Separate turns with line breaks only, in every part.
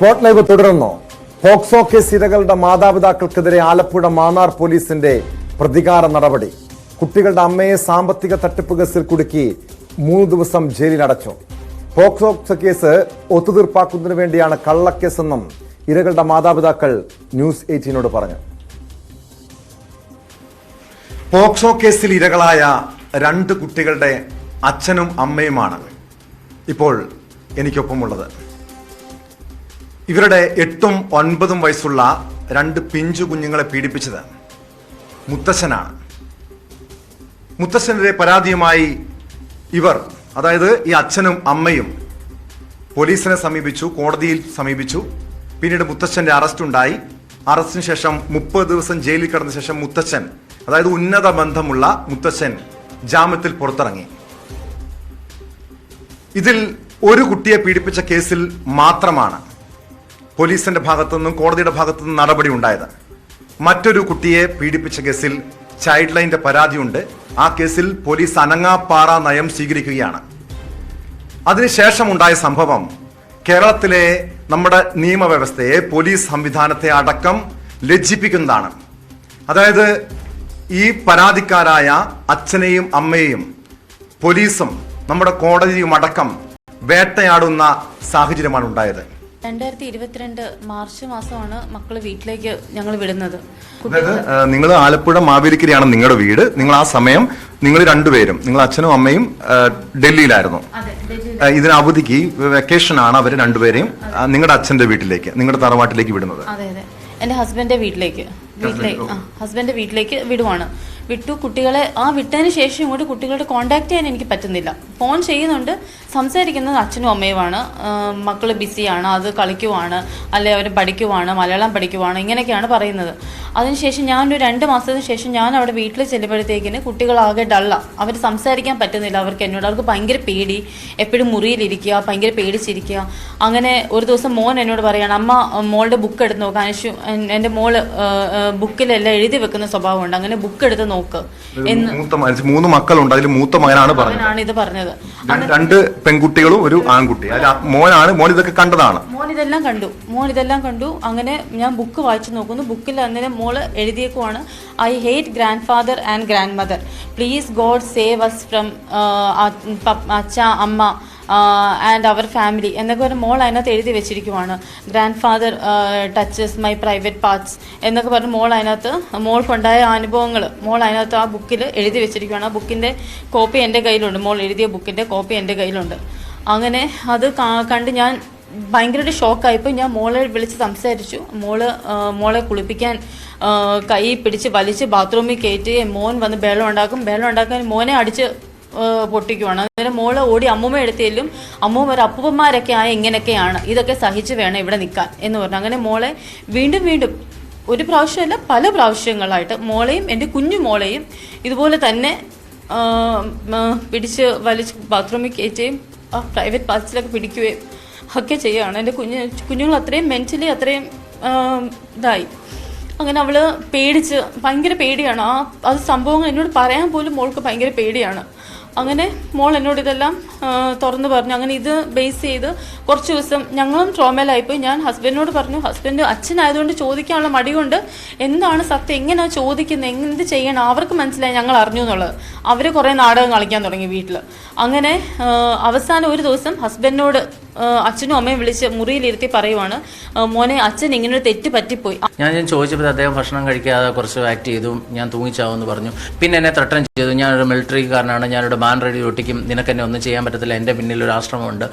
Spot live തുടരുന്നു. POCSO case ഇരകളുടെ മാതാപിതാക്കൾക്കെതിരെ ആലപ്പുഴ മാന്നാർ പോലീസിന്റെ പ്രതികാര നടപടി. കുട്ടികളുടെ അമ്മയെ സാമ്പത്തിക തട്ടിപ്പ് കേസിൽ കുടുക്കി മൂന്ന് ദിവസം ജയിലിൽ അടച്ചു. പോക്സോ കേസ് ഒത്തുതീർപ്പാക്കുന്നതിന് വേണ്ടിയാണ് കള്ളക്കേസെന്നും ഇരകളുടെ മാതാപിതാക്കൾ ന്യൂസ് എയ്റ്റീനോട് പറഞ്ഞു. പോക്സോ കേസിൽ ഇരകളായ രണ്ട് കുട്ടികളുടെ അച്ഛനും അമ്മയുമാണ് ഇപ്പോൾ എനിക്കൊപ്പമുള്ളത്. ഇവരുടെ എട്ടും ഒൻപതും വയസ്സുള്ള രണ്ട് പിഞ്ചു കുഞ്ഞുങ്ങളെ പീഡിപ്പിച്ചത് മുത്തശ്ശനാണ്. മുത്തശ്ശനെതിരെ പരാതിയുമായി ഇവർ അതായത് ഈ അച്ഛനും അമ്മയും പോലീസിനെ സമീപിച്ചു കോടതിയിൽ സമീപിച്ചു. പിന്നീട് മുത്തച്ഛന്റെ അറസ്റ്റ് ഉണ്ടായി. അറസ്റ്റിന് ശേഷം മുപ്പത് ദിവസം ജയിലിൽ കടന്ന ശേഷം മുത്തച്ഛൻ അതായത് ഉന്നത ബന്ധമുള്ള മുത്തച്ഛൻ ജാമ്യത്തിൽ പുറത്തിറങ്ങി. ഇതിൽ ഒരു കുട്ടിയെ പീഡിപ്പിച്ച കേസിൽ മാത്രമാണ് പോലീസിന്റെ ഭാഗത്തുനിന്നും കോടതിയുടെ ഭാഗത്തുനിന്നും നടപടി ഉണ്ടായത്. മറ്റൊരു കുട്ടിയെ പീഡിപ്പിച്ച കേസിൽ ചൈൽഡ് ലൈന്റെ പരാതിയുണ്ട്. ആ കേസിൽ പോലീസ് അനങ്ങാപ്പാറ നയം സ്വീകരിക്കുകയാണ്. അതിനുശേഷം ഉണ്ടായ സംഭവം കേരളത്തിലെ നമ്മുടെ നിയമവ്യവസ്ഥയെ പോലീസ് സംവിധാനത്തെ അടക്കം ലജ്ജിപ്പിക്കുന്നതാണ്. അതായത് ഈ പരാതിക്കാരായ അച്ഛനെയും അമ്മയെയും പോലീസും നമ്മുടെ കോടതിയും അടക്കം വേട്ടയാടുന്ന സാഹചര്യമാണ് ഉണ്ടായത്.
രണ്ടായിരത്തി ഇരുപത്തിരണ്ട് മാർച്ച് മാസമാണ് മക്കൾ വീട്ടിലേക്ക് ഞങ്ങൾ വിടുന്നത്.
അതായത് നിങ്ങൾ ആലപ്പുഴ മാവേലിക്കരയാണ് നിങ്ങളുടെ വീട്. നിങ്ങൾ ആ സമയം നിങ്ങൾ രണ്ടുപേരും നിങ്ങൾ അച്ഛനും അമ്മയും ആ, ഡൽഹിയിലായിരുന്നു.
അതെ ഡൽഹിയിൽ.
ആ, ഇതിന് അവധിക്ക് വെക്കേഷൻ ആണ് അവർ രണ്ടുപേരെയും ആ, നിങ്ങളുടെ അച്ഛന്റെ വീട്ടിലേക്ക് നിങ്ങളുടെ തറവാട്ടിലേക്ക് വിടുന്നത്.
അതെ അതെ. എന്റെ ഹസ്ബൻഡിന്റെ വീട്ടിലേക്ക്. വീട്ടിലേക്ക് ആ ഹസ്ബൻഡിന്റെ വീട്ടിലേക്ക് വിടുവാണ്. വിട്ടു. കുട്ടികളെ ആ വിട്ടതിന് ശേഷം ഇങ്ങോട്ട് കുട്ടികളുടെ കോണ്ടാക്ട് ചെയ്യാൻ എനിക്ക് പറ്റുന്നില്ല. ഫോൺ ചെയ്യുന്നുണ്ട്. സംസാരിക്കുന്നത് അച്ഛനും അമ്മയുമാണ്. മക്കൾ ബിസിയാണ് അത് കളിക്കുവാണ്. അല്ലെ അവർ പഠിക്കുവാണ്. മലയാളം പഠിക്കുവാണ്. ഇങ്ങനെയൊക്കെയാണ് പറയുന്നത്. അതിനുശേഷം ഞാനൊരു രണ്ട് മാസത്തിന് ശേഷം ഞാൻ അവിടെ വീട്ടിൽ ചെല്ലുമ്പോഴത്തേക്കിന് കുട്ടികളാകെ ഡള്ള അവർ സംസാരിക്കാൻ പറ്റുന്നില്ല. അവർക്ക് എന്നോട് അവർക്ക് ഭയങ്കര പേടി. എപ്പോഴും മുറിയിലിരിക്കുക ഭയങ്കര പേടിച്ചിരിക്കുക. അങ്ങനെ ഒരു ദിവസം മോൻ എന്നോട് പറയാണ് അമ്മ മോളുടെ ബുക്ക് എടുത്ത് നോക്കാം. അനുഷു എന്റെ മോൾ ബുക്കിലെല്ലാം എഴുതി വെക്കുന്ന സ്വഭാവമുണ്ട്. അങ്ങനെ ബുക്ക് എടുത്ത് നോക്ക്. എന്ന്
മൂന്ന് മക്കളുണ്ട്. അതിൽ മൂത്ത മകനാണ് പറഞ്ഞത്.
ഇത് പറഞ്ഞത്.
രണ്ട് പെൺകുട്ടികളും ഒരു ആൺകുട്ടി മോനാണ് മോൻ ഇതൊക്കെ കണ്ടതാണ്.
മോൻ ഇതെല്ലാം കണ്ടു. മോൻ ഇതെല്ലാം കണ്ടു. അങ്ങനെ ഞാൻ ബുക്ക് വായിച്ചു നോക്കുന്നു. ബുക്കിൽ അന്നേരം മോൾ എഴുതിയേക്കുവാണ്. I hate grandfather and grandmother please God save us from അച്ഛ അമ്മ. ആൻഡ് അവർ ഫാമിലി എന്നൊക്കെ ഒരു മോൾ അതിനകത്ത് എഴുതി വെച്ചിരിക്കുവാണ്. Grandfather touches my private parts എന്നൊക്കെ പറഞ്ഞ് മോൾ അതിനകത്ത് മോൾക്കുണ്ടായ അനുഭവങ്ങൾ മോൾ അതിനകത്ത് ആ ബുക്കിൽ എഴുതി വെച്ചിരിക്കുവാണ്. ആ ബുക്കിന്റെ കോപ്പി എന്റെ കയ്യിലുണ്ട്. മോൾ എഴുതിയ ബുക്കിന്റെ കോപ്പി എന്റെ കയ്യിലുണ്ട്. അങ്ങനെ അത് കണ്ട് ഞാൻ ഭയങ്കരമായിട്ട് ഷോക്കായിപ്പോൾ ഞാൻ മോളെ വിളിച്ച് സംസാരിച്ചു. മോൾ മോളെ കുളിപ്പിക്കാൻ കൈ പിടിച്ച് വലിച്ച് ബാത്റൂമിൽ കയറ്റി മോൻ വന്ന് ബേളം ഉണ്ടാക്കും. ബേളം ഉണ്ടാക്കാൻ മോനെ അടിച്ച് പൊട്ടിക്കുവാണ്. അന്നേരം മോൾ ഓടി അമ്മൂമ്മ എടുത്തേലും അമ്മൂമ്മ ഒരു അപ്പൂപ്പന്മാരൊക്കെ ആയ ഇങ്ങനെയൊക്കെയാണ്. ഇതൊക്കെ സഹിച്ച് വേണം ഇവിടെ നിൽക്കാൻ. എന്ന് പറഞ്ഞു. അങ്ങനെ മോളെ വീണ്ടും വീണ്ടും ഒരു പ്രാവശ്യമല്ല പല പ്രാവശ്യങ്ങളായിട്ട് മോളെയും എന്റെ കുഞ്ഞു മോളെയും ഇതുപോലെ തന്നെ പിടിച്ച് വലിച്ച് ബാത്റൂമിൽ കയറ്റുകയും ആ പ്രൈവറ്റ് പാർട്സിലൊക്കെ പിടിക്കുകയും ഒക്കെ ചെയ്യുകയാണ്. എന്റെ കുഞ്ഞ് കുഞ്ഞുങ്ങൾ അത്രയും മെന്റലി അത്രയും ഇതായി. അങ്ങനെ അവൾ പേടിച്ച് ഭയങ്കര പേടിയാണ്. ആ അത് സംഭവങ്ങൾ എന്നോട് പറയാൻ പോലും മോൾക്ക് ഭയങ്കര പേടിയാണ്. അങ്ങനെ മോൾ എന്നോട് ഇതെല്ലാം തുറന്നു പറഞ്ഞു. അങ്ങനെ ഇത് ബേസ് ചെയ്ത് കുറച്ച് ദിവസം ഞങ്ങളും ട്രോമയിലായിപ്പോയി ഞാൻ ഹസ്ബൻഡിനോട് പറഞ്ഞു ഹസ്ബൻഡ് അച്ഛനായതുകൊണ്ട് ചോദിക്കാനുള്ള മടി കൊണ്ട് എന്താണ് സത്യം? എങ്ങനെയാണ് ചോദിക്കുന്നത് എന്ത് ചെയ്യണം? അവർക്ക് മനസ്സിലായി ഞങ്ങൾ അറിഞ്ഞു എന്നുള്ളത്. അവർ കുറേ നാടകം കളിക്കാൻ തുടങ്ങി വീട്ടിൽ അങ്ങനെ അവസാനം ഒരു ദിവസം ഹസ്ബൻഡിനോട് അച്ഛനും അമ്മയും വിളിച്ച് മുറിയിലിരുത്തി പറയുവാണ് മോനെ അച്ഛൻ ഇങ്ങനൊരു തെറ്റ് പറ്റിപ്പോയി.
ഞാൻ ഞാൻ ചോദിച്ചപ്പോൾ അദ്ദേഹം ഭക്ഷണം കഴിക്കാതെ കുറച്ച് ആക്ട് ചെയ്തു ഞാൻ തൂങ്ങിച്ചാവുമെന്ന് പറഞ്ഞു. പിന്നെ എന്നെ ത്രട്ടൻ ചെയ്തു. ഞാനൊരു മിലിറ്ററിക്കാരനാണ് ഞാനൊരു ബാൻ റെഡി ഒട്ടിക്കും. നിനക്ക് എന്നെ ഒന്നും ചെയ്യാൻ പറ്റത്തില്ല. എന്റെ പിന്നിൽ ഒരു ആശ്രമമുണ്ട്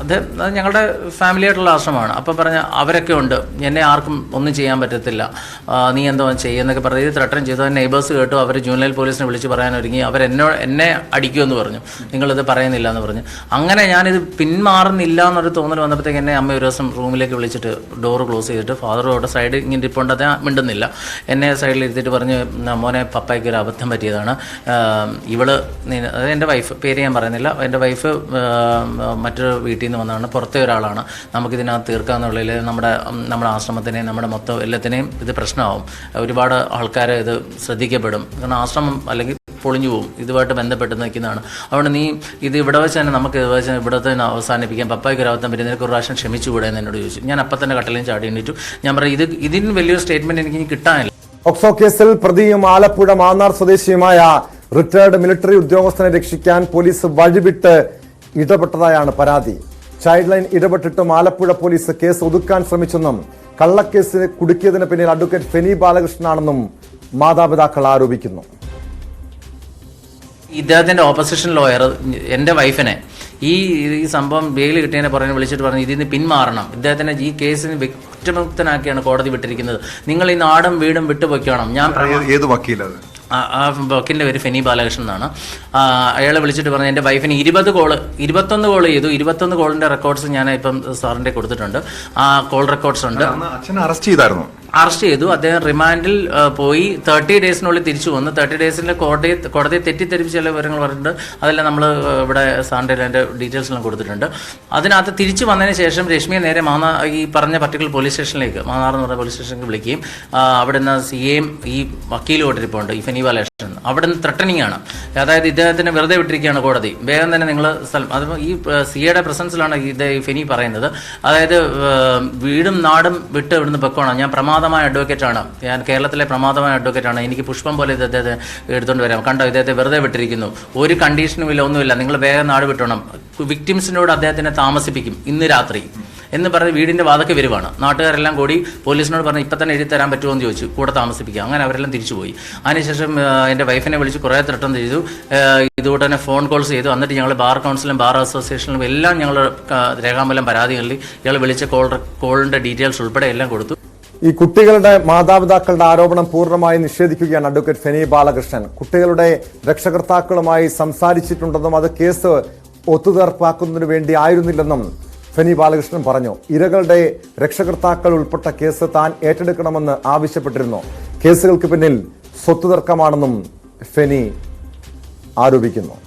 അത് ഞങ്ങളുടെ ഫാമിലി ആയിട്ടുള്ള ആശ്രമമാണ്. അപ്പം പറഞ്ഞ അവരൊക്കെ ഉണ്ട്. എന്നെ ആർക്കും ഒന്നും ചെയ്യാൻ പറ്റത്തില്ല. നീ എന്തോ ചെയ്യുന്നൊക്കെ പറഞ്ഞ് ത്രട്ടൻ ചെയ്തു. നെയ്ബേഴ്സ് കേട്ടു. അവർ ജൂനിയൽ പോലീസിനെ വിളിച്ച് പറയാൻ ഒരുങ്ങി. അവർ എന്നോ അടിക്കുമെന്ന് പറഞ്ഞു. നിങ്ങളിത് പറയുന്നില്ല എന്ന് പറഞ്ഞു. അങ്ങനെ ഞാനിത് പിന്മാറുന്നില്ല എന്നൊരു തോന്നൽ വന്നപ്പോഴത്തേക്ക് എന്നെ അമ്മ ഒരു ദിവസം റൂമിലേക്ക് വിളിച്ചിട്ട് ഡോറ് ക്ലോസ് ചെയ്തിട്ട് ഫാദർ അവിടെ സൈഡ് ഇങ്ങനെ ഇരിപ്പുണ്ട്. അത് മിണ്ടുന്നില്ല. എന്നെ സൈഡിൽ ഇരുത്തിയിട്ട് പറഞ്ഞ് മോനെ പപ്പയ്ക്ക് ഒരു അബദ്ധം പറ്റിയതാണ്. ഇവൾ അതായത് അത് എന്റെ വൈഫ് പേര് ഞാൻ പറയുന്നില്ല. എന്റെ വൈഫ് മറ്റൊരു വീട്ടിൽ നിന്ന് വന്നതാണ്. പുറത്തെ ഒരാളാണ്. നമുക്കിതിനകത്ത് തീർക്കാന്നുള്ളിൽ നമ്മുടെ നമ്മുടെ ആശ്രമത്തിനെയും നമ്മുടെ മൊത്തം എല്ലാത്തിനെയും ഇത് പ്രശ്നമാവും. ഒരുപാട് ആൾക്കാരെ ഇത് ശ്രദ്ധിക്കപ്പെടും. കാരണം ആശ്രമം അല്ലെങ്കിൽ പൊളിഞ്ഞു പോകും ഇതുമായിട്ട് ബന്ധപ്പെട്ട് നിൽക്കുന്നതാണ്. അതുകൊണ്ട് നീ ഇത് ഇവിടെ വെച്ച് തന്നെ നമുക്ക് ഇത് വെച്ച് ഇവിടെ തന്നെ അവസാനിപ്പിക്കാം. പപ്പായ്ക്ക് ഒരു അബദ്ധം വരുന്നതിന് ഒരു പ്രാവശ്യം ക്ഷമിച്ചുകൂടെ എന്ന് എന്നോട് ചോദിച്ചു. ഞാൻ അപ്പം തന്നെ കട്ടലും ചാടി എണ്ണിച്ചു ഞാൻ പറയും ഇത് ഇതിന് വലിയൊരു സ്റ്റേറ്റ്മെന്റ് എനിക്ക് ഇനി കിട്ടാനില്ല.
ഒക്സോ കേസിൽ പ്രതിയും ആലപ്പുഴ മാന്നാർ സ്വദേശിയുമായ റിട്ടയർഡ് മിലിറ്ററി ഉദ്യോഗസ്ഥനെ രക്ഷിക്കാൻ പോലീസ് വഴിവിട്ട് ഇടപെട്ടതായാണ് പരാതി. ചൈൽഡ് ലൈൻ ഇടപെട്ടിട്ടും ആലപ്പുഴ പോലീസ് കേസ് ഒതുക്കാൻ ശ്രമിച്ചെന്നും കള്ളക്കേസിന് കുടുക്കിയതിന് പിന്നിൽ അഡ്വക്കേറ്റ് ഫെനി ബാലകൃഷ്ണനാണെന്നും മാതാപിതാക്കൾ ആരോപിക്കുന്നു.
ഇദ്ദേഹത്തിന്റെ ഓപ്പോസിഷൻ ലോയർ എന്റെ വൈഫിനെ ഈ ഈ സംഭവം ബെയിൽ കിട്ടിയതിനെ പറഞ്ഞ് വിളിച്ചിട്ട് പറഞ്ഞു ഇതിൽ നിന്ന് പിന്മാറണം. ഇദ്ദേഹത്തിനെ ഈ കേസിന് കുറ്റമുക്തനാക്കിയാണ് കോടതി വിട്ടിരിക്കുന്നത്. നിങ്ങൾ ഈ നാടും വീടും വിട്ടുപോയിക്കണം? ഞാൻ
ഏത് ഏത് വക്കീലത്
ആ വക്കീലിന്റെ പേര് ഫെനി ബാലകൃഷ്ണൻ എന്നാണ്. അയാളെ വിളിച്ചിട്ട് പറഞ്ഞു എന്റെ വൈഫിന് ഇരുപത് കോൾ ഇരുപത്തൊന്ന് കോൾ ചെയ്തു. ഇരുപത്തൊന്ന് കോളിന്റെ റെക്കോർഡ്സ് ഞാൻ ഇപ്പം സാറിന്റെ കൊടുത്തിട്ടുണ്ട്. ആ കോൾ റെക്കോർഡ്സ് ഉണ്ട്.
അച്ഛൻ അറസ്റ്റ് ചെയ്തായിരുന്നു.
അറസ്റ്റ് ചെയ്തു. അദ്ദേഹം റിമാൻഡിൽ പോയി. തേർട്ടി ഡേയ്സിനുള്ളിൽ തിരിച്ചു വന്നു. തേർട്ടി ഡേയ്സിന്റെ കോടതി കോടതിയെ തെറ്റിദ്ധരിപ്പിച്ച ചില വിവരങ്ങൾ പറഞ്ഞിട്ടുണ്ട്. അതെല്ലാം നമ്മൾ ഇവിടെ സാറിന്റെ അതിന്റെ ഡീറ്റെയിൽസ് എല്ലാം കൊടുത്തിട്ടുണ്ട്. അതിനകത്ത് തിരിച്ചു വന്നതിന് ശേഷം രശ്മിയെ നേരെ മാന്നാ ഈ പറഞ്ഞ പർട്ടിക്കുലർ പോലീസ് സ്റ്റേഷനിലേക്ക് മാന്നാർ എന്ന് പറഞ്ഞ പോലീസ് സ്റ്റേഷനിലേക്ക് വിളിക്കുകയും അവിടെ നിന്ന് സി എയും ഈ വക്കീലും കൊണ്ടിരിപ്പുണ്ട് ഈ ഫെനി ബാലകൃഷ്ണൻ നിന്ന് ത്രട്ടനിങ് ആണ്. അതായത് ഇദ്ദേഹത്തിന് വെറുതെ വിട്ടിരിക്കുകയാണ് കോടതി. വേഗം തന്നെ നിങ്ങൾ സ്ഥലം അത് ഈ സിയുടെ പ്രസൻസിലാണ് ഇത് ഫെനി പറയുന്നത്. അതായത് വീടും നാടും വിട്ട് ഇവിടുന്ന് പൊക്കോണം ഞാൻ പ്രമാദമായ അഡ്വക്കേറ്റ് ആണ്. ഞാൻ കേരളത്തിലെ പ്രമാദമായ അഡ്വക്കേറ്റ് ആണ്. എനിക്ക് പുഷ്പം പോലെ ഇത് അദ്ദേഹത്തെ എടുത്തുകൊണ്ട് വരാം. കണ്ടോ ഇദ്ദേഹത്തെ വെറുതെ വിട്ടിരിക്കുന്നു. ഒരു കണ്ടീഷനും ഇല്ല ഒന്നുമില്ല. നിങ്ങൾ വേഗം നാട് വിട്ടോണം. വിക്ടിംസിനോട് അദ്ദേഹത്തിനെ താമസിപ്പിക്കും ഇന്ന് രാത്രി എന്ന് പറഞ്ഞ് വീടിന്റെ വാതൊക്കെ വരുവാണ്. നാട്ടുകാരെല്ലാം കൂടി പോലീസിനോട് പറഞ്ഞ് ഇപ്പം തന്നെ എഴുതി തരാൻ പറ്റുമോ? എന്ന് ചോദിച്ചു. കൂടെ താമസിപ്പിക്കുക അങ്ങനെ അവരെല്ലാം തിരിച്ചുപോയി അതിനുശേഷം എന്റെ വൈഫിനെ വിളിച്ച് കുറേ ത്രട്ടം ചെയ്തു. ഇതുകൂടെ തന്നെ ഫോൺ കോൾസ് ചെയ്തു. എന്നിട്ട് ഞങ്ങൾ ബാർ കൗൺസിലും ബാർ അസോസിയേഷനിലും എല്ലാം ഞങ്ങൾ രേഖാമൂലം പരാതി നൽകി ഇയാൾ വിളിച്ച കോൾ കോളിന്റെ ഡീറ്റെയിൽസ് ഉൾപ്പെടെ എല്ലാം കൊടുത്തു.
ഈ കുട്ടികളുടെ മാതാപിതാക്കളുടെ ആരോപണം പൂർണമായി നിഷേധിക്കുകയാണ് അഡ്വക്കേറ്റ് ഫെനി ബാലകൃഷ്ണൻ. കുട്ടികളുടെ രക്ഷകർത്താക്കളുമായി സംസാരിച്ചിട്ടുണ്ടെന്നും അത് കേസ് ഒത്തുതീർപ്പാക്കുന്നതിന് വേണ്ടി ആയിരുന്നില്ലെന്നും ഫെനി ബാലകൃഷ്ണൻ പറഞ്ഞു. ഇരകളുടെ രക്ഷകർത്താക്കൾ ഉൾപ്പെട്ട കേസ് താൻ ഏറ്റെടുക്കണമെന്ന് ആവശ്യപ്പെട്ടിരുന്നു. കേസുകൾക്ക് പിന്നിൽ സ്വത്ത് തർക്കമാണെന്നും ഫെനി ആരോപിക്കുന്നു.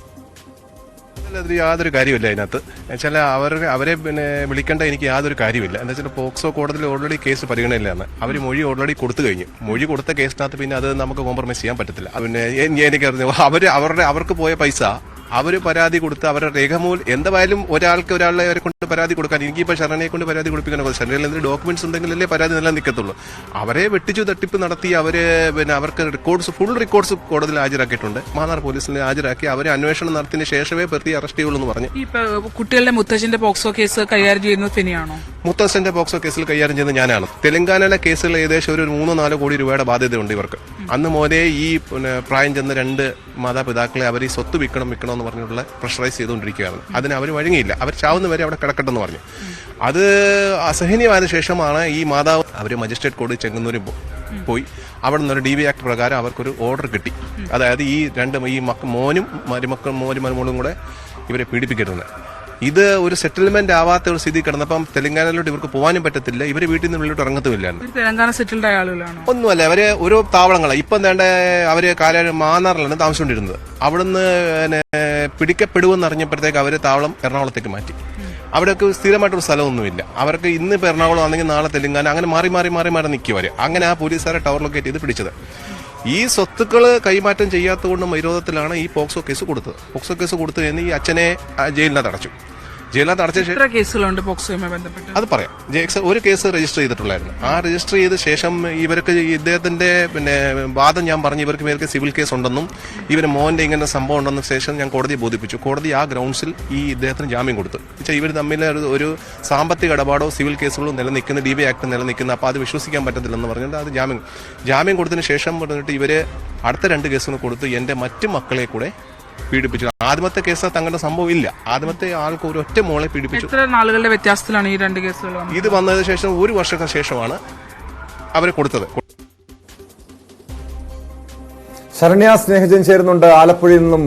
അതിൽ യാതൊരു കാര്യമില്ല അതിനകത്ത്. എന്നുവെച്ചാൽ അവർ അവരെ പിന്നെ വിളിക്കേണ്ട എനിക്ക് യാതൊരു കാര്യമില്ല എന്താ വെച്ചാൽ പോക്സോ കോടതിയിൽ ഓൾറെഡി കേസ് പരിഗണനയിലാണ്. അവർ മൊഴി ഓൾറെഡി കൊടുത്തു കഴിഞ്ഞു. മൊഴി കൊടുത്ത കേസിനകത്ത് പിന്നെ അത് നമുക്ക് കോംപ്രമൈസ് ചെയ്യാൻ പറ്റത്തില്ല. പിന്നെ എനിക്കറിഞ്ഞു അവർ അവരുടെ അവർക്ക് പോയ പൈസ അവർ പരാതി കൊടുത്ത് അവരുടെ രേഖമൂൽ എന്തായാലും ഒരാൾക്ക് ഒരാളെ അവരെ കൊണ്ട് പരാതി കൊടുക്കാൻ എനിക്കിപ്പോൾ ശരണയെ കൊണ്ട് പരാതി കൊടുപ്പിക്കണം ശരണയിൽ എന്തെങ്കിലും ഡോക്യുമെന്റ്സ് ഉണ്ടെങ്കിലല്ലേ പരാതി നില നിൽക്കത്തുള്ളൂ അവരെ വെട്ടിച്ചു തട്ടിപ്പ് നടത്തി അവർ പിന്നെ അവർക്ക് റെക്കോർഡ്സ് ഫുൾ റെക്കോർഡ്സ് കോടതിയിൽ ഹാജരാക്കിയിട്ടുണ്ട്. മാന്നാർ പോലീസിൽ ഹാജരാക്കി അവരെ അന്വേഷണം നടത്തിയതിന് ശേഷമേ പ്രതി അറസ്റ്റ് ചെയ്യുള്ളൂ എന്ന് പറഞ്ഞു
കുട്ടികളുടെ മുത്തച്ഛന്റെ പോക്സോ കേസ് കൈകാര്യം ചെയ്യുന്നത് ഫിനിയാണോ?
മുത്തച്ഛന്റെ പോക്സോ കേസിൽ കൈകാര്യം ചെയ്യുന്നത് ഞാനാണ്. തെലങ്കാനയിലെ കേസുകൾ ഏകദേശം ഒരു മൂന്നോ നാലോ കോടി രൂപയുടെ ബാധ്യതയുണ്ട് ഇവർക്ക്. അന്ന് മോനെ ഈ പിന്നെ പ്രായം ചെന്ന രണ്ട് മാതാപിതാക്കളെ അവർ ഈ സ്വത്ത് വിൽക്കണം വിൽക്കണം എന്ന് പറഞ്ഞിട്ടുള്ള പ്രഷറൈസ് ചെയ്തുകൊണ്ടിരിക്കുകയാണ്. അതിന് അവർ വഴങ്ങിയില്ല. അവർ ചാവുന്ന വരെ അവിടെ കിടക്കട്ടെന്ന് പറഞ്ഞു. അത് അസഹനീയമായ ശേഷമാണ് ഈ മാതാവ് അവർ മജിസ്ട്രേറ്റ് കോടതി ചെങ്ങന്നൂരിൽ പോയി. അവിടെ നിന്നൊരു ഡി ബി ആക്ട് പ്രകാരം അവർക്കൊരു ഓർഡർ കിട്ടി. അതായത് ഈ രണ്ട് ഈ മക്ക മോനും മരുമക്കളും മോനും മരുമോളും കൂടെ ഇവരെ പീഡിപ്പിക്കരുതെന്ന്. ഇത് ഒരു സെറ്റിൽമെന്റ് ആവാത്ത ഒരു സ്ഥിതി കിടന്നപ്പം തെലങ്കാനയിലോട്ട് ഇവർക്ക് പോകാനും പറ്റത്തില്ല. ഇവർ വീട്ടിൽ നിന്ന് ഉള്ളിലോട്ട് ഇറങ്ങത്തുമില്ലായിരുന്നു
ഇവർ തെലങ്കാന സെറ്റിൽഡ് ആയ ആളുകളാണോ?
ഒന്നുമല്ല അവർ ഓരോ താവളങ്ങളാണ് ഇപ്പം വേണ്ട അവർ കാല മാന്നാറിലാണ് താമസിച്ചുകൊണ്ടിരുന്നത്. അവിടുന്ന് പിടിക്കപ്പെടുവെന്ന് പിടിക്കപ്പെടുമെന്ന് അറിഞ്ഞപ്പോഴത്തേക്ക് അവർ താവളം എറണാകുളത്തേക്ക് മാറ്റി. അവിടെയൊക്കെ സ്ഥിരമായിട്ടൊരു സ്ഥലമൊന്നുമില്ല. അവർക്ക് ഇന്ന് ഇപ്പോൾ എറണാകുളം ആണെങ്കിൽ നാളെ തെലുങ്കാന അങ്ങനെ മാറി മാറി മാറി മാറി നിൽക്കുക അങ്ങനെ ആ പോലീസുകാരെ ടവർ ലൊക്കേറ്റ് ചെയ്ത് പിടിച്ചത്. ഈ സ്വത്തുക്കൾ കൈമാറ്റം ചെയ്യാത്തതുകൊണ്ട് വിരോധത്തിലാണ് ഈ പോക്സോ കേസ് കൊടുത്തത്. പോക്സോ കേസ് കൊടുത്തു കഴിഞ്ഞ് ഈ അച്ഛനെ ജയിലിനകത്ത് അടച്ചു. ജയിലിനകത്ത് അടച്ച ശേഷം
കേസുകളുണ്ട് പോക്സോയുമായി ബന്ധപ്പെട്ട്?
അത് പറയാം. ജെ- ഒരു കേസ് രജിസ്റ്റർ ചെയ്തിട്ടുള്ളായിരുന്നു. ആ രജിസ്റ്റർ ചെയ്ത ശേഷം ഇവർക്ക് ഇദ്ദേഹത്തിന്റെ പിന്നെ വാദം ഞാൻ പറഞ്ഞു ഇവർക്ക് മേൽക്ക് സിവിൽ കേസ് ഉണ്ടെന്നും ഇവർ മോന്റെ ഇങ്ങനെ സംഭവം ഉണ്ടെന്ന ശേഷം ഞാൻ കോടതിയെ ബോധിപ്പിച്ചു. കോടതി ആ ഗ്രൗണ്ട്സിൽ ഈ ഇദ്ദേഹത്തിന് ജാമ്യം കൊടുത്തു. വെച്ചാൽ ഇവർ തമ്മിൽ ഒരു- സാമ്പത്തിക ഇടപാടോ സിവിൽ കേസുകളോ നിലനിൽക്കുന്ന ഡി ബി ആക്ട് നിലനിൽക്കുന്ന അപ്പോൾ അത് വിശ്വസിക്കാൻ പറ്റത്തില്ലെന്ന് പറഞ്ഞിട്ട് അത് ജാമ്യം ജാമ്യം കൊടുത്തതിന് ശേഷം പറഞ്ഞിട്ട് ഇവർ അടുത്ത രണ്ട് കേസുകൾ കൊടുത്ത്. എന്റെ മറ്റു മക്കളെ കൂടെ പീഡിപ്പിച്ചു. ആദ്യമത്തെ കേസ് തങ്ങളുടെ സംഭവം ഇല്ല. ആദ്യമത്തെ ആൾക്ക് ഒരു ഒറ്റ മോളെ പീഡിപ്പിച്ചു.
എത്ര നാളുകളുടെ വ്യത്യാസത്തിലാണ് ഈ രണ്ട് കേസുകൾ
ഇത് വന്നതിന് ശേഷം ഒരു വർഷത്തിന് ശേഷമാണ് അവരെ കൊടുത്തത്.
ശരണ്യ സ്നേഹജൻ ചേരുന്നുണ്ട്. ആലപ്പുഴയിൽ നിന്നും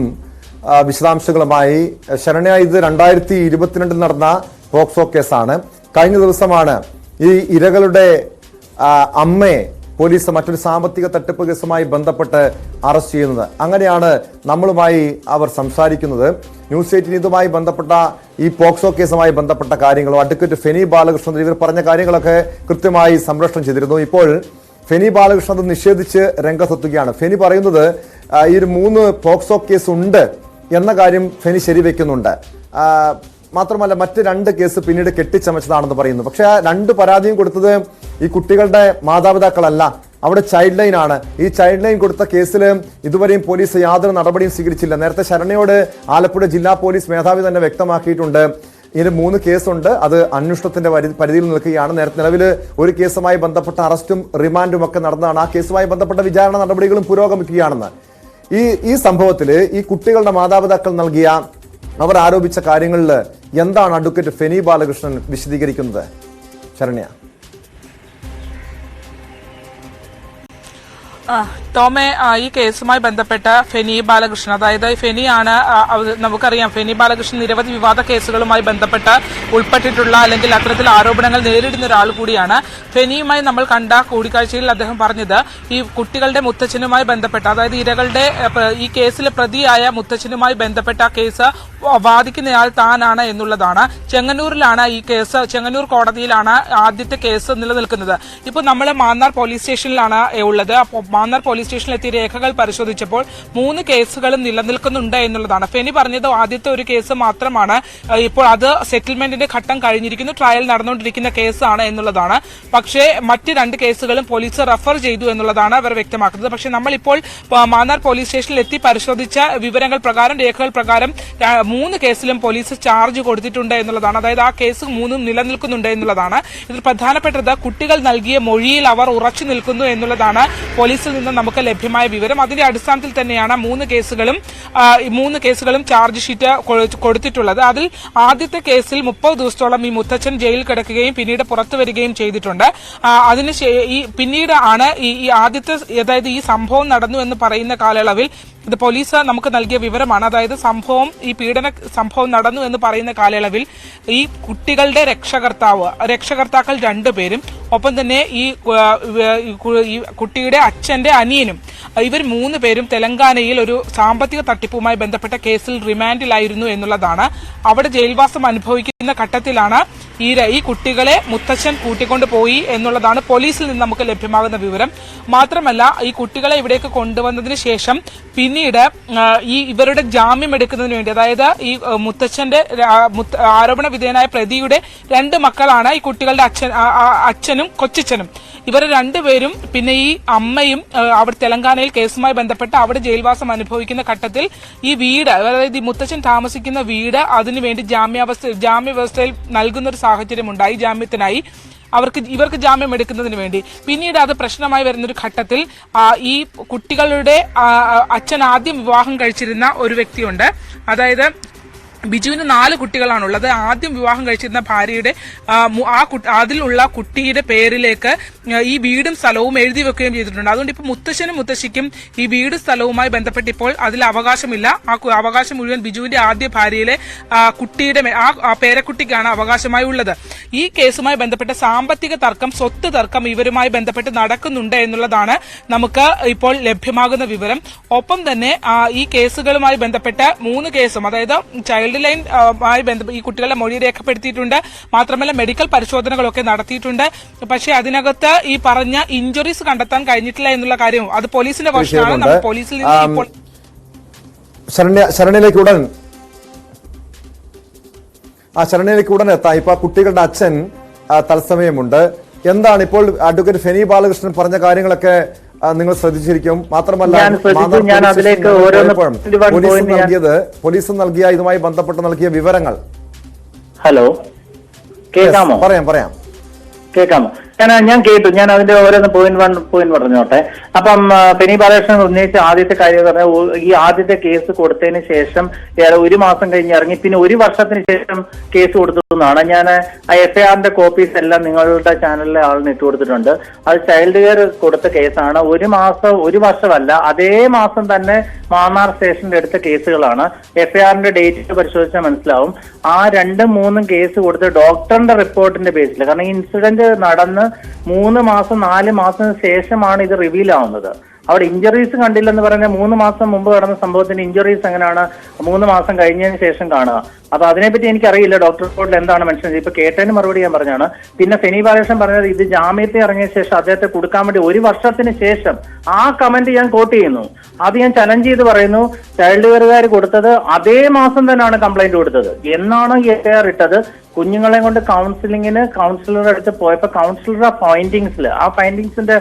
വിശദാംശങ്ങളുമായി. ശരണ്യ ഇത് രണ്ടായിരത്തി ഇരുപത്തിരണ്ടിൽ നടന്ന പോക്സോ കേസാണ്. കഴിഞ്ഞ ദിവസമാണ് ഈ ഇരകളുടെ അമ്മയെ പോലീസ് മറ്റൊരു സാമ്പത്തിക തട്ടിപ്പ് കേസുമായി ബന്ധപ്പെട്ട് അറസ്റ്റ് ചെയ്യുന്നത്. അങ്ങനെയാണ് നമ്മളുമായി അവർ സംസാരിക്കുന്നത്. ന്യൂസ് എയ്റ്റീൻ ഇതുമായി ബന്ധപ്പെട്ട ഈ പോക്സോ കേസുമായി ബന്ധപ്പെട്ട കാര്യങ്ങളും അഡ്വക്കേറ്റ് ഫെനി ബാലകൃഷ്ണൻ ഇവർ പറഞ്ഞ കാര്യങ്ങളൊക്കെ കൃത്യമായി സംരക്ഷണം ചെയ്തിരുന്നു. ഇപ്പോൾ ഫെനി ബാലകൃഷ്ണൻ അത് നിഷേധിച്ച് രംഗത്തെത്തുകയാണ്. ഫെനി പറയുന്നത് ഈ ഒരു മൂന്ന് പോക്സോ കേസ് ഉണ്ട് എന്ന കാര്യം ഫെനി ശരിവെക്കുന്നുണ്ട്. മാത്രമല്ല മറ്റ് രണ്ട് കേസ് പിന്നീട് കെട്ടിച്ചമച്ചതാണെന്ന് പറയുന്നു. പക്ഷേ ആ രണ്ട് പരാതിയും കൊടുത്തത് ഈ കുട്ടികളുടെ മാതാപിതാക്കളല്ല. അവിടെ ചൈൽഡ് ലൈൻ ആണ്. ഈ ചൈൽഡ് ലൈൻ കൊടുത്ത കേസിൽ ഇതുവരെയും പോലീസ് യാതൊരു നടപടിയും സ്വീകരിച്ചില്ല. നേരത്തെ ശരണയോട് ആലപ്പുഴ ജില്ലാ പോലീസ് മേധാവി തന്നെ വ്യക്തമാക്കിയിട്ടുണ്ട്. ഇതിന് മൂന്ന് കേസുണ്ട്. അത് അന്വേഷണത്തിന്റെ പരിധിയിൽ നിൽക്കുകയാണ്. നേരത്തെ നിലവിൽ ഒരു കേസുമായി ബന്ധപ്പെട്ട അറസ്റ്റും റിമാൻഡും ഒക്കെ നടന്നതാണ്. ആ കേസുമായി ബന്ധപ്പെട്ട വിചാരണ നടപടികളും പുരോഗമിക്കുകയാണെന്ന്. ഈ ഈ സംഭവത്തിൽ ഈ കുട്ടികളുടെ മാതാപിതാക്കൾ നൽകിയ അവർ ആരോപിച്ച കാര്യങ്ങളിൽ എന്താണ് അഡ്വക്കേറ്റ് ഫെനി ബാലകൃഷ്ണൻ വിശദീകരിക്കുന്നത്? ശരണ്യ.
ടോമെ ഈ കേസുമായി ബന്ധപ്പെട്ട ഫെനി ബാലകൃഷ്ണൻ അതായത് ഫെനിയാണ് നമുക്കറിയാം ഫെനി ബാലകൃഷ്ണൻ നിരവധി വിവാദ കേസുകളുമായി ബന്ധപ്പെട്ട് ഉൾപ്പെട്ടിട്ടുള്ള അല്ലെങ്കിൽ അത്തരത്തിൽ ആരോപണങ്ങൾ നേരിടുന്ന ഒരാൾ കൂടിയാണ്. ഫെനിയുമായി നമ്മൾ കണ്ട കൂടിക്കാഴ്ചയിൽ അദ്ദേഹം പറഞ്ഞത് ഈ കുട്ടികളുടെ മുത്തച്ഛനുമായി ബന്ധപ്പെട്ട അതായത് ഇരകളുടെ ഈ കേസിലെ പ്രതിയായ മുത്തച്ഛനുമായി ബന്ധപ്പെട്ട കേസ് വാദിക്കുന്നയാൾ താനാണ് എന്നുള്ളതാണ്. ചെങ്ങന്നൂരിലാണ് ഈ കേസ് ചെങ്ങന്നൂർ കോടതിയിലാണ് ആദ്യത്തെ കേസ് നിലനിൽക്കുന്നത്. ഇപ്പോൾ നമ്മൾ മാന്നാർ പോലീസ് സ്റ്റേഷനിലാണ് ഉള്ളത്. മാന്നാർ പോലീസ് സ്റ്റേഷനിൽ എത്തി രേഖകൾ പരിശോധിച്ചപ്പോൾ മൂന്ന് കേസുകളും നിലനിൽക്കുന്നുണ്ട് എന്നുള്ളതാണ്. ഫെനി പറഞ്ഞത് ആദ്യത്തെ ഒരു കേസ് മാത്രമാണ്. ഇപ്പോൾ അത് സെറ്റിൽമെന്റിന്റെ ഘട്ടം കഴിഞ്ഞിരിക്കുന്നു. ട്രയൽ നടന്നുകൊണ്ടിരിക്കുന്ന കേസാണ് എന്നുള്ളതാണ്. പക്ഷേ മറ്റ് രണ്ട് കേസുകളും പോലീസ് റഫർ ചെയ്തു എന്നുള്ളതാണ് അവർ വ്യക്തമാക്കുന്നത്. പക്ഷേ നമ്മളിപ്പോൾ മാന്നാർ പോലീസ് സ്റ്റേഷനിൽ എത്തി പരിശോധിച്ച വിവരങ്ങൾ പ്രകാരം രേഖകൾ പ്രകാരം മൂന്ന് കേസിലും പോലീസ് ചാർജ് കൊടുത്തിട്ടുണ്ട് എന്നുള്ളതാണ്. അതായത് ആ കേസ് മൂന്നും നിലനിൽക്കുന്നുണ്ട് എന്നുള്ളതാണ്. ഇതിൽ പ്രധാനപ്പെട്ടത് കുട്ടികൾ നൽകിയ മൊഴിയിൽ അവർ ഉറച്ചു നിൽക്കുന്നു എന്നുള്ളതാണ് പോലീസിൽ നിന്ന് നമുക്ക് ലഭ്യമായ വിവരം. അതിന്റെ അടിസ്ഥാനത്തിൽ തന്നെയാണ് മൂന്ന് കേസുകളും മൂന്ന് കേസുകളും ചാർജ് ഷീറ്റ് കൊടുത്തിട്ടുള്ളത്. അതിൽ ആദ്യത്തെ കേസിൽ മുപ്പത് ദിവസത്തോളം ഈ മുത്തച്ഛൻ ജയിലിൽ കിടക്കുകയും പിന്നീട് പുറത്തു വരികയും ചെയ്തിട്ടുണ്ട്. അതിന് ഈ പിന്നീട് ആണ് ഈ ആദ്യത്തെ അതായത് ഈ സംഭവം നടന്നു എന്ന് പറയുന്ന കാലയളവിൽ ഇത് പോലീസ് നമുക്ക് നൽകിയ വിവരമാണ്. അതായത് സംഭവം ഈ പീഡന സംഭവം നടന്നു എന്ന് പറയുന്ന കാലയളവിൽ ഈ കുട്ടികളുടെ രക്ഷകർത്താവ് രക്ഷകർത്താക്കൾ രണ്ടുപേരും ഒപ്പം തന്നെ ഈ കുട്ടിയുടെ അച്ഛന്റെ അനിയനും ഇവർ മൂന്ന് പേരും തെലങ്കാനയിൽ ഒരു സാമ്പത്തിക തട്ടിപ്പുമായി ബന്ധപ്പെട്ട കേസിൽ റിമാൻഡിലായിരുന്നു എന്നുള്ളതാണ്. അവിടെ ജയിൽവാസം അനുഭവിക്കുന്ന ഘട്ടത്തിലാണ് ഈ ഈ കുട്ടികളെ മുത്തച്ഛൻ കൂട്ടിക്കൊണ്ട് പോയി എന്നുള്ളതാണ് പോലീസിൽ നിന്ന് നമുക്ക് ലഭ്യമാകുന്ന വിവരം. മാത്രമല്ല ഈ കുട്ടികളെ ഇവിടേക്ക് കൊണ്ടുവന്നതിന് ശേഷം പിന്നീട് ഈ ഇവരുടെ ജാമ്യം എടുക്കുന്നതിന് വേണ്ടി അതായത് ഈ മുത്തച്ഛന്റെ ആരോപണ വിധേയനായ പ്രതിയുടെ രണ്ട് മക്കളാണ് ഈ കുട്ടികളുടെ അച്ഛൻ അച്ഛനും കൊച്ചച്ഛനും. ഇവർ രണ്ടുപേരും പിന്നെ ഈ അമ്മയും അവിടെ തെലങ്കാനയിൽ കേസുമായി ബന്ധപ്പെട്ട് അവിടെ ജയിൽവാസം അനുഭവിക്കുന്ന ഘട്ടത്തിൽ ഈ വീട് അതായത് ഈ മുത്തച്ഛൻ താമസിക്കുന്ന വീട് അതിനുവേണ്ടി ജാമ്യാവസ്ഥ ജാമ്യവ്യവസ്ഥയിൽ നൽകുന്ന ഒരു സാഹചര്യം ഉണ്ടായി ജാമ്യത്തിനായി. അവർക്ക് ഇവർക്ക് ജാമ്യം എടുക്കുന്നതിന് വേണ്ടി. പിന്നീട് അത് പ്രശ്നമായി വരുന്ന ഒരു ഘട്ടത്തിൽ ഈ കുട്ടികളുടെ അച്ഛൻ ആദ്യം വിവാഹം കഴിച്ചിരുന്ന ഒരു വ്യക്തിയുണ്ട്. അതായത് ബിജുവിന് നാല് കുട്ടികളാണുള്ളത്. ആദ്യം വിവാഹം കഴിച്ചിരുന്ന ഭാര്യയുടെ ആ, അതിലുള്ള കുട്ടിയുടെ പേരിലേക്ക് ഈ വീടും സ്ഥലവും എഴുതി വെക്കുകയും ചെയ്തിട്ടുണ്ട്. അതുകൊണ്ട് ഇപ്പൊ മുത്തശ്ശനും മുത്തശ്ശിക്കും ഈ വീടും സ്ഥലവുമായി ബന്ധപ്പെട്ട് ഇപ്പോൾ അതിൽ അവകാശമില്ല. ആ അവകാശം മുഴുവൻ ബിജുവിന്റെ ആദ്യ ഭാര്യയിലെ കുട്ടിയുടെ ആ പേരക്കുട്ടിക്കാണ് അവകാശമായി ഉള്ളത്. ഈ കേസുമായി ബന്ധപ്പെട്ട സാമ്പത്തിക തർക്കം സ്വത്ത് തർക്കം ഇവരുമായി ബന്ധപ്പെട്ട് നടക്കുന്നുണ്ട് എന്നുള്ളതാണ് നമുക്ക് ഇപ്പോൾ ലഭ്യമാകുന്ന വിവരം. ഒപ്പം തന്നെ ഈ കേസുകളുമായി ബന്ധപ്പെട്ട മൂന്ന് കേസും അതായത് ചൈൽഡ് ലൈൻ ആയി ബന്ധപ്പെട്ട് ഈ കുട്ടികളുടെ മൊഴി രേഖപ്പെടുത്തിയിട്ടുണ്ട്. മാത്രമല്ല മെഡിക്കൽ പരിശോധനകളൊക്കെ നടത്തിയിട്ടുണ്ട്. പക്ഷേ അതിനകത്ത് ഈ പറഞ്ഞ ഇഞ്ചുറീസ് കണ്ടെത്താൻ കഴിഞ്ഞിട്ടില്ല എന്നുള്ള കാര്യവും അത് പോലീസിന്റെ വശമാണ് നമ്മൾ പോലീസിൽ നിന്ന്
ശരണ്യയിലേക്ക് ഉടൻ. ആ ശരണ്യയിലേക്ക് ഉടൻ എത്താം. ഇപ്പൊ കുട്ടികളുടെ അച്ഛൻ തത്സമയമുണ്ട്. എന്താണ് ഇപ്പോൾ അഡ്വക്കേറ്റ് ഫെനി ബാലകൃഷ്ണൻ പറഞ്ഞ കാര്യങ്ങളൊക്കെ നിങ്ങൾ ശ്രദ്ധിച്ചിരിക്കും. മാത്രമല്ല
ഞാൻ ശ്രദ്ധിച്ചു. ഞാൻ
പോലീസ് നൽകിയത് പോലീസ് നൽകിയ ഇതുമായി ബന്ധപ്പെട്ട് നൽകിയ വിവരങ്ങൾ.
ഹലോ? കേൾക്കാമോ?
പറയാം പറയാം.
കേൾക്കാമോ? ഞാൻ ഞാൻ കേട്ടു. ഞാൻ അതിന്റെ ഓരോന്ന് പോയിന്റ് വൺ പോയിന്റ് പറഞ്ഞോട്ടെ. അപ്പം ഫെനി ബാലകൃഷ്ണൻ ഉന്നയിച്ച ആദ്യത്തെ കാര്യം പറഞ്ഞാൽ ഈ ആദ്യത്തെ കേസ് കൊടുത്തതിന് ശേഷം ഒരു മാസം കഴിഞ്ഞ് ഇറങ്ങി. പിന്നെ ഒരു വർഷത്തിന് ശേഷം കേസ് കൊടുത്തു എന്നാണ്. ഞാൻ ആ എഫ് ഐ ആറിന്റെ കോപ്പീസ് എല്ലാം നിങ്ങളുടെ ചാനലിലെ ആളിന് ഇട്ട് കൊടുത്തിട്ടുണ്ട്. അത് ചൈൽഡ് കെയർ കൊടുത്ത കേസാണ്. ഒരു മാസം ഒരു വർഷമല്ല അതേ മാസം തന്നെ മാന്നാർ സ്റ്റേഷനിൽ എടുത്ത കേസുകളാണ്. എഫ് ഐ ആറിന്റെ ഡേറ്റ് പരിശോധിച്ചാൽ മനസ്സിലാവും. ആ രണ്ടും മൂന്നും കേസ് കൊടുത്ത ഡോക്ടറിന്റെ റിപ്പോർട്ടിന്റെ ബേസിൽ കാരണം ഇൻസിഡന്റ് നടന്ന് മൂന്ന് മാസം നാല് മാസത്തിന് ശേഷമാണ് ഇത് റിവീൽ ആവുന്നത്. അവിടെ ഇഞ്ചറീസ് കണ്ടില്ലെന്ന് പറഞ്ഞാൽ മൂന്ന് മാസം മുമ്പ് നടന്ന സംഭവത്തിന്റെ ഇഞ്ചറീസ് എങ്ങനെയാണ്? മൂന്ന് മാസം കഴിഞ്ഞതിന് ശേഷം കാണുക. അപ്പൊ അതിനെപ്പറ്റി എനിക്കറിയില്ല. ഡോക്ടർ റിപ്പോർട്ടിൽ എന്താണ് മെൻഷൻ ചെയ്തത് ഇപ്പൊ കേട്ടതിന് മറുപടി ഞാൻ പറഞ്ഞാണ് പിന്നെ ഫെനി ബാലകൃഷ്ണൻ പറഞ്ഞത് ഇത് ജാമ്യത്തെ ഇറങ്ങിയ ശേഷം അദ്ദേഹത്തെ കൊടുക്കാൻ വേണ്ടി ഒരു വർഷത്തിന് ശേഷം ആ കമന്റ് ഞാൻ കോട്ട് ചെയ്യുന്നു. അത് ഞാൻ ചലഞ്ച് ചെയ്ത് പറയുന്നു. ചൈൽഡ് കെയറുകാർ കൊടുത്തത് അതേ മാസം തന്നെയാണ് കംപ്ലൈന്റ് കൊടുത്തത്. എന്നാണ് എഫ്ഐആർ ഇട്ടത്? കുഞ്ഞുങ്ങളെ കൊണ്ട് കൗൺസിലിങ്ങിന് കൗൺസിലറുടെ അടുത്ത് പോയപ്പോ കൗൺസിലറുടെ ഫൈൻഡിങ്സിൽ ആ ഫൈൻഡിങ്സിന്റെ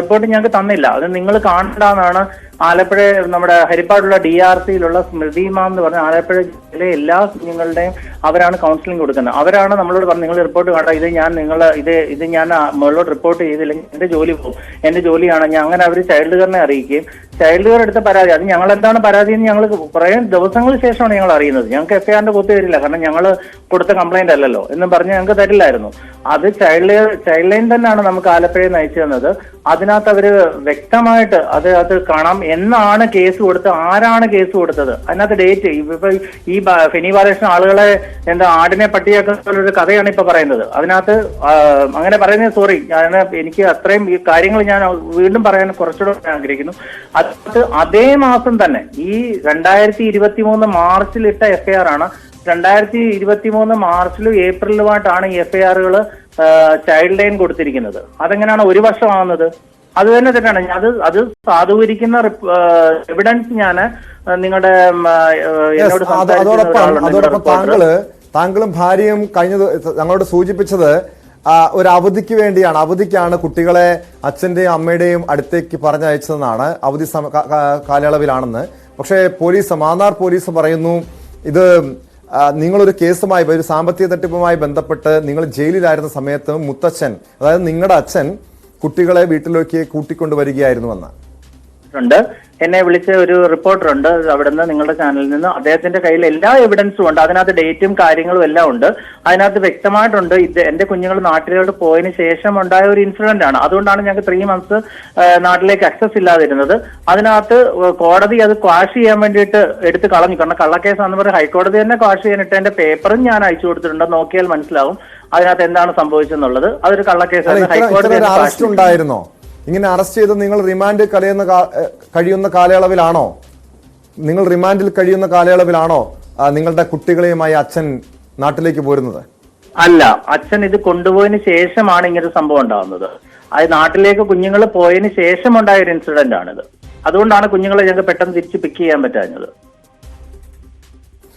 റിപ്പോർട്ട് ഞങ്ങൾക്ക് തന്നില്ല. അത് നിങ്ങൾ കാണണ്ടെന്നാണ് ആലപ്പുഴ നമ്മുടെ ഹരിപ്പാടുള്ള ഡി ആർ സിയിലുള്ള സ്മൃതി മാം എന്ന് പറഞ്ഞ ആലപ്പുഴ ജില്ലയിലെ എല്ലാ കുഞ്ഞുങ്ങളുടെയും അവരാണ് കൗൺസിലിംഗ് കൊടുക്കുന്നത്. അവരാണ് നമ്മളോട് പറഞ്ഞു നിങ്ങൾ റിപ്പോർട്ട് കണ്ട? ഇത് ഞാൻ നിങ്ങൾ ഇത് ഇത് ഞാൻ മുകളിലോട്ട് റിപ്പോർട്ട് ചെയ്തില്ലെങ്കിൽ എന്റെ ജോലി പോകും. എന്റെ ജോലിയാണ്. ഞാൻ അങ്ങനെ അവർ ചൈൽഡ് കെയറിനെ അറിയിക്കുകയും ചൈൽഡ് കെയർ എടുത്ത പരാതി. അത് ഞങ്ങൾ എന്താണ് പരാതി എന്ന് ഞങ്ങൾ കുറേ ദിവസങ്ങൾക്ക് ശേഷമാണ് ഞങ്ങൾ അറിയുന്നത്. ഞങ്ങൾക്ക് എഫ് ഐ ആറിന്റെ കോപ്പി തരില്ല കാരണം ഞങ്ങൾ കൊടുത്ത കംപ്ലൈന്റ് അല്ലല്ലോ എന്ന് പറഞ്ഞ് ഞങ്ങൾക്ക് തരില്ലായിരുന്നു. അത് ചൈൽഡ് ചൈൽഡ് ലൈൻ തന്നെയാണ് നമുക്ക് ആലപ്പുഴയിൽ നയിച്ചു തന്നത്. അതിനകത്ത് അവർ വ്യക്തമായിട്ട് അത് അത് കാണാം എന്നാണ് കേസ് കൊടുത്തത് ആരാണ് കേസ് കൊടുത്തത്. അതിനകത്ത് ഡേറ്റ് ഇപ്പൊ ഈ ഫെനി ബാലകൃഷ്ണൻ ആളുകളെ എന്താ ആടിനെ പട്ടിയാക്കുന്ന ഒരു കഥയാണ് ഇപ്പൊ പറയുന്നത്. അതിനകത്ത് അങ്ങനെ പറയുന്നത് സോറി ഞാൻ എനിക്ക് അത്രയും ഈ കാര്യങ്ങൾ ഞാൻ വീണ്ടും പറയാൻ കുറച്ചുകൂടെ ആഗ്രഹിക്കുന്നു. അത് അതേ മാസം തന്നെ. ഈ രണ്ടായിരത്തി ഇരുപത്തി മൂന്ന് മാർച്ചിൽ ഇട്ട എഫ്ഐആർ ആണ് രണ്ടായിരത്തി ഇരുപത്തി മൂന്ന് മാർച്ചിലും ഏപ്രിലുമായിട്ടാണ് ഈ എഫ്ഐആറുകൾ ചൈൽഡ് ലൈൻ കൊടുത്തിരിക്കുന്നത്. അതെങ്ങനെയാണ് ഒരു വർഷമാകുന്നത് അത് തന്നെ തെറ്റാണ്. അത് അത് സാധൂകരിക്കുന്ന എവിഡൻസ് ഞാൻ നിങ്ങളുടെ എന്നോട് സംസാരിച്ചു
അതോടൊപ്പം.
താങ്കൾ
താങ്കളും ഭാര്യയും കഴിഞ്ഞത് ഞങ്ങളോട് സൂചിപ്പിച്ചത് ഒരു അവധിക്ക് വേണ്ടിയാണ്. അവധിക്കാണ് കുട്ടികളെ അച്ഛന്റെയും അമ്മയുടെയും അടുത്തേക്ക് പറഞ്ഞയച്ചതെന്നാണ് അവധി സമ കാലയളവിലാണെന്ന്. പക്ഷേ പോലീസ് മാന്നാർ പോലീസ് പറയുന്നു ഇത് നിങ്ങളൊരു കേസുമായി ഒരു സാമ്പത്തിക തട്ടിപ്പുമായി ബന്ധപ്പെട്ട് നിങ്ങൾ ജയിലിലായിരുന്ന സമയത്ത് മുത്തച്ഛൻ അതായത് നിങ്ങളുടെ അച്ഛൻ കുട്ടികളെ വീട്ടിലേക്ക് കൂട്ടിക്കൊണ്ടു വരികയായിരുന്നുവെന്ന്
ഉണ്ട് എന്നെ വിളിച്ച ഒരു റിപ്പോർട്ടർ ഉണ്ട്. അവിടുന്ന് നിങ്ങളുടെ ചാനലിൽ നിന്ന് അദ്ദേഹത്തിന്റെ കയ്യിൽ എല്ലാ എവിഡൻസും ഉണ്ട്. അതിനകത്ത് ഡേറ്റും കാര്യങ്ങളും എല്ലാം ഉണ്ട്. അതിനകത്ത് വ്യക്തമായിട്ടുണ്ട് ഇത് എന്റെ കുഞ്ഞുങ്ങൾ നാട്ടിലോട്ട് പോയതിനു ശേഷം ഉണ്ടായ ഒരു ഇൻസിഡന്റ് ആണ്. അതുകൊണ്ടാണ് ഞങ്ങൾക്ക് ത്രീ മന്ത്സ് നാട്ടിലേക്ക് അക്സസ് ഇല്ലാതിരുന്നത്. അതിനകത്ത് കോടതി അത് ക്വാഷ് ചെയ്യാൻ വേണ്ടിയിട്ട് എടുത്ത് കളഞ്ഞു. കാരണം കള്ളക്കേസ് എന്ന് പറഞ്ഞാൽ ഹൈക്കോടതി തന്നെ ക്വാഷ് ചെയ്യാനിട്ട് എന്റെ പേപ്പറും ഞാൻ അയച്ചു കൊടുത്തിട്ടുണ്ട്. നോക്കിയാൽ മനസ്സിലാവും അതിനകത്ത് എന്താണ് സംഭവിച്ചെന്നുള്ളത്. അതൊരു
കള്ളക്കേസ്
കള്ളക്കേസാണ് ഹൈക്കോടതി
ഉണ്ടായിരുന്നോ? ഇങ്ങനെ അറസ്റ്റ് ചെയ്ത് നിങ്ങൾ റിമാൻഡ് കഴിയുന്ന കഴിയുന്ന കാലയളവിലാണോ? നിങ്ങൾ റിമാൻഡിൽ കഴിയുന്ന കാലയളവിലാണോ നിങ്ങളുടെ കുട്ടികളെയുമായി അച്ഛൻ നാട്ടിലേക്ക് പോരുന്നത്?
അല്ല അച്ഛൻ ഇത് കൊണ്ടുപോയതിന് ശേഷമാണ് ഇങ്ങനെ ഒരു സംഭവം ഉണ്ടാകുന്നത്. അത് നാട്ടിലേക്ക് കുഞ്ഞുങ്ങൾ പോയതിന് ശേഷം ഉണ്ടായ ഒരു ഇൻസിഡന്റ് ആണിത്. അതുകൊണ്ടാണ് കുഞ്ഞുങ്ങളെ ഞങ്ങൾക്ക് പെട്ടെന്ന് തിരിച്ച് പിക്ക് ചെയ്യാൻ പറ്റാഞ്ഞത്.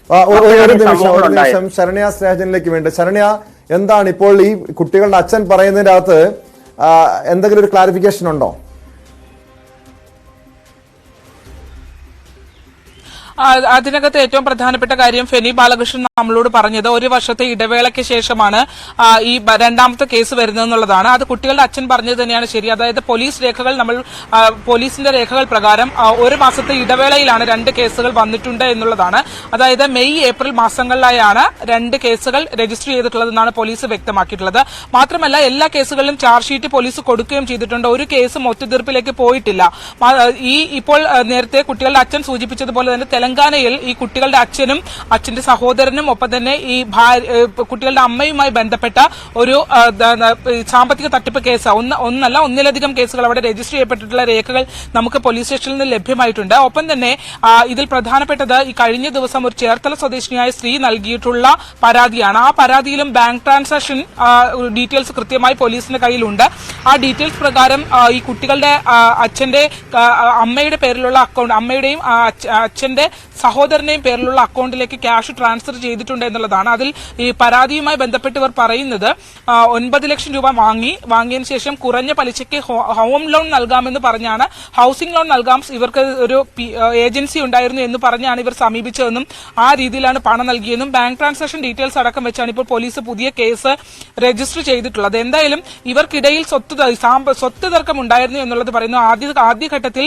ഒരു- ഒരു
ഈ
നിമിഷം ഒരു നിമിഷം ശരണ്യ സ്നേഹജനിലേക്ക് വേണ്ടി ശരണ്യ എന്താണ് ഇപ്പോൾ ഈ കുട്ടികളുടെ അച്ഛൻ ആ, എന്തെങ്കിലും ഒരു ക്ലാരിഫിക്കേഷൻ ഉണ്ടോ?
അതിനകത്ത് ഏറ്റവും പ്രധാനപ്പെട്ട കാര്യം ഫെനി ബാലകൃഷ്ണൻ നമ്മളോട് പറഞ്ഞത് ഒരു വർഷത്തെ ഇടവേളയ്ക്ക് ശേഷമാണ് ഈ രണ്ടാമത്തെ കേസ് വരുന്നതെന്നുള്ളതാണ്. അത് കുട്ടികളുടെ അച്ഛൻ പറഞ്ഞത് തന്നെയാണ് ശരി. അതായത് പോലീസ് രേഖകൾ നമ്മൾ പോലീസിന്റെ രേഖകൾ പ്രകാരം ഒരു മാസത്തെ ഇടവേളയിലാണ് രണ്ട് കേസുകൾ വന്നിട്ടുണ്ട് എന്നുള്ളതാണ്. അതായത് മെയ് ഏപ്രിൽ മാസങ്ങളിലായാണ് രണ്ട് കേസുകൾ രജിസ്റ്റർ ചെയ്തിട്ടുള്ളതെന്നാണ് പോലീസ് വ്യക്തമാക്കിയിട്ടുള്ളത്. മാത്രമല്ല എല്ലാ കേസുകളിലും ചാർജ് ഷീറ്റ് പോലീസ് കൊടുക്കുകയും ചെയ്തിട്ടുണ്ട്. ഒരു കേസും ഒത്തുതീർപ്പിലേക്ക് പോയിട്ടില്ല. ഈ ഇപ്പോൾ നേരത്തെ കുട്ടികളുടെ അച്ഛൻ സൂചിപ്പിച്ചതുപോലെ തന്നെ തെലങ്കാനയിൽ ഈ കുട്ടികളുടെ അച്ഛനും അച്ഛന്റെ സഹോദരനും ഒപ്പം തന്നെ ഈ കുട്ടികളുടെ അമ്മയുമായി ബന്ധപ്പെട്ട ഒരു സാമ്പത്തിക തട്ടിപ്പ് കേസ് ഒന്ന് ഒന്നല്ല ഒന്നിലധികം കേസുകൾ അവിടെ രജിസ്റ്റർ ചെയ്യപ്പെട്ടിട്ടുള്ള രേഖകൾ നമുക്ക് പോലീസ് സ്റ്റേഷനിൽ നിന്ന് ലഭ്യമായിട്ടുണ്ട്. ഒപ്പം തന്നെ ഇതിൽ പ്രധാനപ്പെട്ടത് ഈ കഴിഞ്ഞ ദിവസം ഒരു ചേർത്തല സ്വദേശിനിയായ സ്ത്രീ നൽകിയിട്ടുള്ള പരാതിയാണ്. ആ പരാതിയിലും ബാങ്ക് ട്രാൻസാക്ഷൻ ഡീറ്റെയിൽസ് കൃത്യമായി പോലീസിന്റെ കയ്യിലുണ്ട്. ആ ഡീറ്റെയിൽസ് പ്രകാരം ഈ കുട്ടികളുടെ അച്ഛന്റെ അമ്മയുടെ പേരിലുള്ള അക്കൗണ്ട് അമ്മയുടെയും അച്ഛന്റെ സഹോദരന്റെയും പേരിലുള്ള അക്കൗണ്ടിലേക്ക് ക്യാഷ് ട്രാൻസ്ഫർ ചെയ്തിട്ടുണ്ട് എന്നുള്ളതാണ്. അതിൽ ഈ പരാതിയുമായി ബന്ധപ്പെട്ട് ഇവർ പറയുന്നത് ഒൻപത് ലക്ഷം രൂപ വാങ്ങി വാങ്ങിയതിന് ശേഷം കുറഞ്ഞ പലിശയ്ക്ക് ഹോം ലോൺ നൽകാമെന്ന് പറഞ്ഞാണ് ഹൗസിംഗ് ലോൺ നൽകാം ഇവർക്ക് ഒരു ഏജൻസി ഉണ്ടായിരുന്നു എന്ന് പറഞ്ഞാണ് ഇവർ സമീപിച്ചതെന്നും ആ രീതിയിലാണ് പണം നൽകിയതെന്നും ബാങ്ക് ട്രാൻസാക്ഷൻ ഡീറ്റെയിൽസ് അടക്കം വെച്ചാണ് ഇപ്പോൾ പോലീസ് പുതിയ കേസ് രജിസ്റ്റർ ചെയ്തിട്ടുള്ളത്. എന്തായാലും ഇവർക്കിടയിൽ സ്വത്ത് സ്വത്ത് തർക്കം ഉണ്ടായിരുന്നു എന്നുള്ളത് പറയുന്നു. ആദ്യ ആദ്യഘട്ടത്തിൽ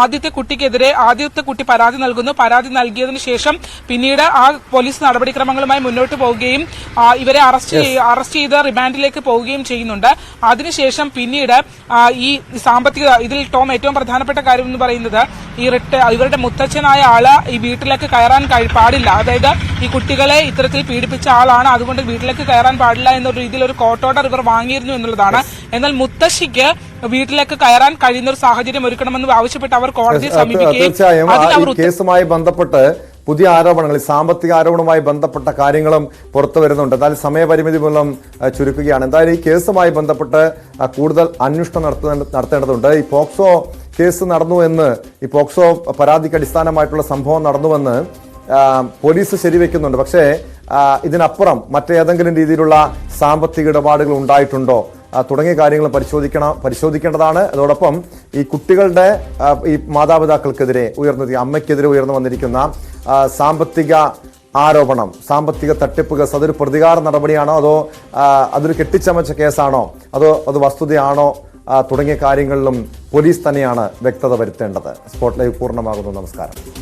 ആദ്യത്തെ കുട്ടിക്കെതിരെ ആദ്യത്തെ കുട്ടി പരാതി നൽകുന്നു. പരാതി നൽകിയതിനു ശേഷം പിന്നീട് ആ പോലീസ് നടപടിക്രമങ്ങളുമായി മുന്നോട്ട് പോവുകയും ഇവരെ അറസ്റ്റ് അറസ്റ്റ് ചെയ്ത് റിമാൻഡിലേക്ക് പോവുകയും ചെയ്യുന്നുണ്ട്. അതിനുശേഷം പിന്നീട് ഈ സാമ്പത്തിക ഇതിൽ ടോം ഏറ്റവും പ്രധാനപ്പെട്ട കാര്യം എന്ന് പറയുന്നത് ഈ റിട്ട ഇവരുടെ മുത്തച്ഛനായ ആൾ ഈ വീട്ടിലേക്ക് കയറാൻ പാടില്ല. അതായത് ഈ കുട്ടികളെ ഇത്തരത്തിൽ പീഡിപ്പിച്ച ആളാണ്. അതുകൊണ്ട് വീട്ടിലേക്ക് കയറാൻ പാടില്ല എന്നൊരു രീതിയിൽ ഒരു കോർട്ട് ഓർഡർ ഇവർ വാങ്ങിയിരുന്നു എന്നുള്ളതാണ്. എന്നാൽ മുത്തശ്ശിക്ക് വീട്ടിലേക്ക് കയറാൻ കഴിയുന്ന ഒരു സാഹചര്യം ഒരുക്കണമെന്ന് ആവശ്യപ്പെട്ട് അവർ കോടതിയെ സമീപിക്കുകയും അതിന് അവർ
കേസുമായി ബന്ധപ്പെട്ട് പുതിയ ആരോപണങ്ങൾ സാമ്പത്തിക ആരോപണവുമായി ബന്ധപ്പെട്ട കാര്യങ്ങളും പുറത്തു വരുന്നുണ്ട്. എന്തായാലും സമയപരിമിതി മൂലം ചുരുക്കുകയാണ്. എന്തായാലും ഈ കേസുമായി ബന്ധപ്പെട്ട് കൂടുതൽ അന്വേഷണം നടത്തേണ്ടതുണ്ട്. ഈ പോക്സോ കേസ് നടന്നു എന്ന് ഈ പോക്സോ പരാതിക്ക് അടിസ്ഥാനമായിട്ടുള്ള സംഭവം നടന്നുവെന്ന് പോലീസ് ശരിവെക്കുന്നുണ്ട്. പക്ഷേ ഇതിനപ്പുറം മറ്റേതെങ്കിലും രീതിയിലുള്ള സാമ്പത്തിക ഇടപാടുകൾ ഉണ്ടായിട്ടുണ്ടോ? തുടങ്ങിയ കാര്യങ്ങൾ പരിശോധിക്കണം പരിശോധിക്കേണ്ടതാണ്. അതോടൊപ്പം ഈ കുട്ടികളുടെ ഈ മാതാപിതാക്കൾക്കെതിരെ ഉയർന്നു അമ്മയ്ക്കെതിരെ ഉയർന്നു വന്നിരിക്കുന്ന സാമ്പത്തിക ആരോപണം സാമ്പത്തിക തട്ടിപ്പ് കേസ് അതൊരു പ്രതികാര നടപടിയാണോ? അതോ അതൊരു കെട്ടിച്ചമച്ച കേസാണോ? അതോ അത് വസ്തുതയാണോ? തുടങ്ങിയ കാര്യങ്ങളിലും പോലീസ് തന്നെയാണ് വ്യക്തത വരുത്തേണ്ടത്. സ്പോട്ട് ലൈവ് പൂർണമാകുന്നു. നമസ്കാരം.